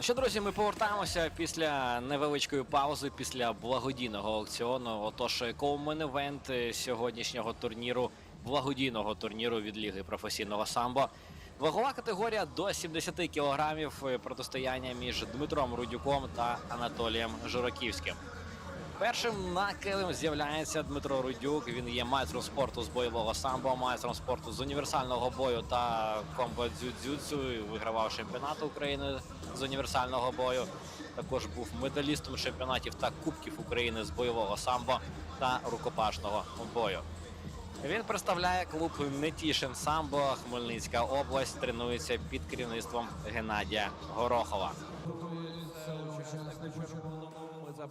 Що, друзі, ми повертаємося після невеличкої паузи, після благодійного аукціону. Отож, коумен івент сьогоднішнього турніру, благодійного турніру від Ліги професійного самбо. Вагова категорія до 70 кілограмів е, протистояння між Дмитром Рудюком та Анатолієм Жураківським. Першим на з'являється Дмитро Рудюк. Він є майстром спорту з бойового самбо, майстром спорту з універсального бою та комбо дзюдзюцю. Вигравав чемпіонат України з універсального бою. Також був медалістом чемпіонатів та кубків України з бойового самбо та рукопашного бою. Він представляє клуб Нетішин Самбо, Хмельницька область. Тренується під керівництвом Геннадія Горохова.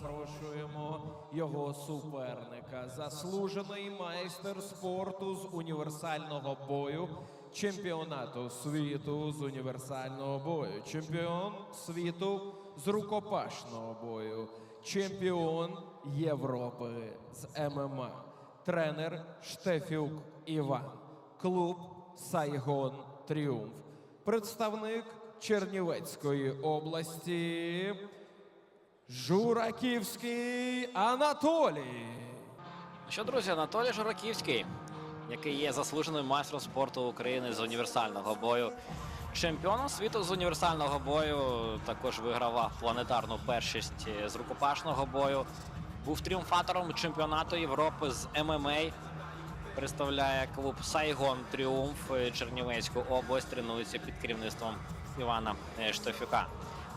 Запрошуємо його суперника, заслужений майстер спорту з універсального бою, чемпіонату світу з універсального бою, чемпіон світу з рукопашного бою, чемпіон Європи з ММА, тренер Штефюк Іван, клуб Сайгон Тріумф, представник Чернівецької області. Жураківський Анатолій. Що, друзі, Анатолій Жураківський, який є заслуженим майстром спорту України з універсального бою, чемпіоном світу з універсального бою, також вигравав планетарну першість з рукопашного бою, був тріумфатором чемпіонату Європи з ММА. Представляє клуб Сайгон Тріумф е, Чернівецьку область, тренується під керівництвом Івана е, Штофюка.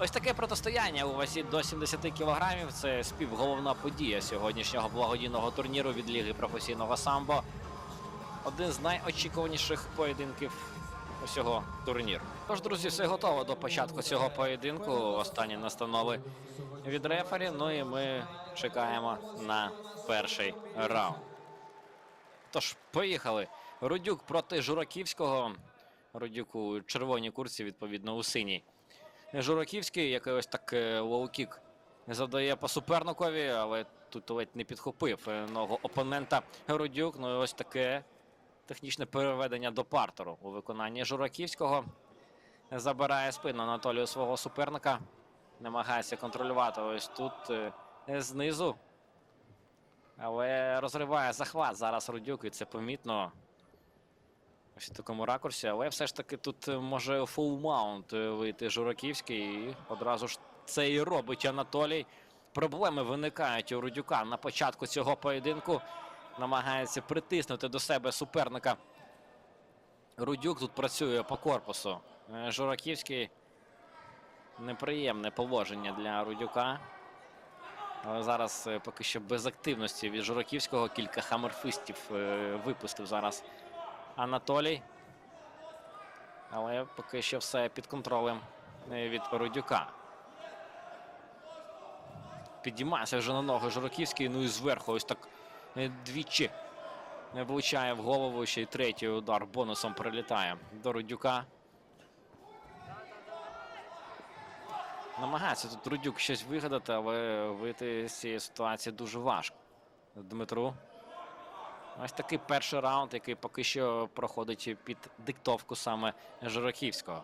Ось таке протистояння у вазі до 70 кілограмів. Це співголовна подія сьогоднішнього благодійного турніру від Ліги професійного самбо. Один з найочікуваніших поєдинків усього турніру. Тож, друзі, все готово до початку цього поєдинку. Останні настанови від рефері. Ну і ми чекаємо на перший раунд. Тож, поїхали. Рудюк проти Жураківського. Рудюк у червоній курці, відповідно, у синій. Жураківський, який ось так е, лоу-кік завдає по суперникові, але тут ледь не підхопив е, ногу опонента Рудюк. Ну і ось таке технічне переведення до партеру у виконанні Жураківського. Забирає спину Анатолію свого суперника. Намагається контролювати ось тут е, знизу. Але розриває захват зараз Рудюк, і це помітно. Ось в такому ракурсі, але все ж таки тут е, може фул маунт е, вийти Жураківський. І одразу ж це і робить Анатолій. Проблеми виникають у Рудюка на початку цього поєдинку. Намагається притиснути до себе суперника. Рудюк тут працює по корпусу. Е, Жураківський неприємне положення для Рудюка. Але зараз поки що без активності від Жураківського кілька хамерфистів випустив зараз Анатолій. Але поки що все під контролем е, від Рудюка. Підіймається вже на ноги Жураківський. Ну і зверху ось так е, двічі влучає в голову. Ще й третій удар бонусом прилітає до Рудюка. Намагається тут Рудюк щось вигадати, але вийти з цієї ситуації дуже важко. Дмитру. Ось такий перший раунд, який поки що проходить під диктовку саме Жураківського.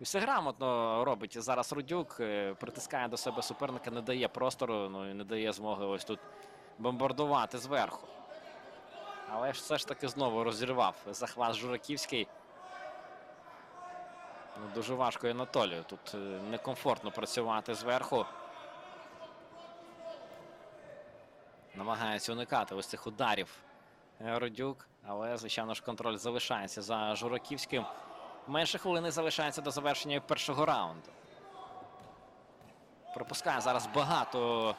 І все грамотно робить зараз Рудюк, е, притискає до себе суперника, не дає простору, ну і не дає змоги ось тут бомбардувати зверху. Але ж все ж таки знову розірвав захват Жураківський. Ну, Дуже важко Анатолію. Тут е, некомфортно працювати зверху. Намагається уникати ось цих ударів Родюк. Але, звичайно ж, контроль залишається за Жураківським. Менше хвилини залишається до завершення першого раунду. Пропускає зараз багато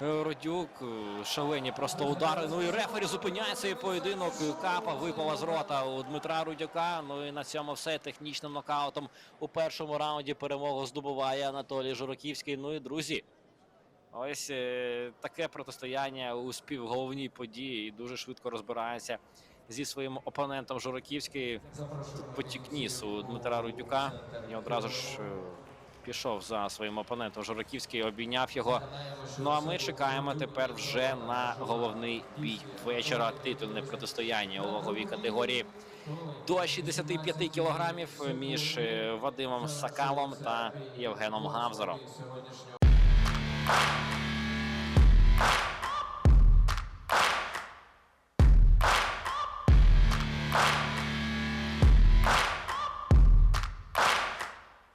Родюк. е, Шалені просто удари. Ну і рефері зупиняє цей поєдинок. Капа випала з рота у Дмитра Рудюка. Ну і на цьому все технічним нокаутом у першому раунді перемогу здобуває Анатолій Жураківський. Ну і друзі. Ось е, таке протистояння у співголовній події і дуже швидко розбирається зі своїм опонентом Жураківський. Тут потік ніс у Дмитра Рудюка і одразу ж е, пішов за своїм опонентом Жураківський, обійняв його. Ну а ми чекаємо тепер вже на головний бій вечора. Титульне протистояння у ваговій категорії до 65 кілограмів між е, Вадимом Сакалом та Євгеном Thank you.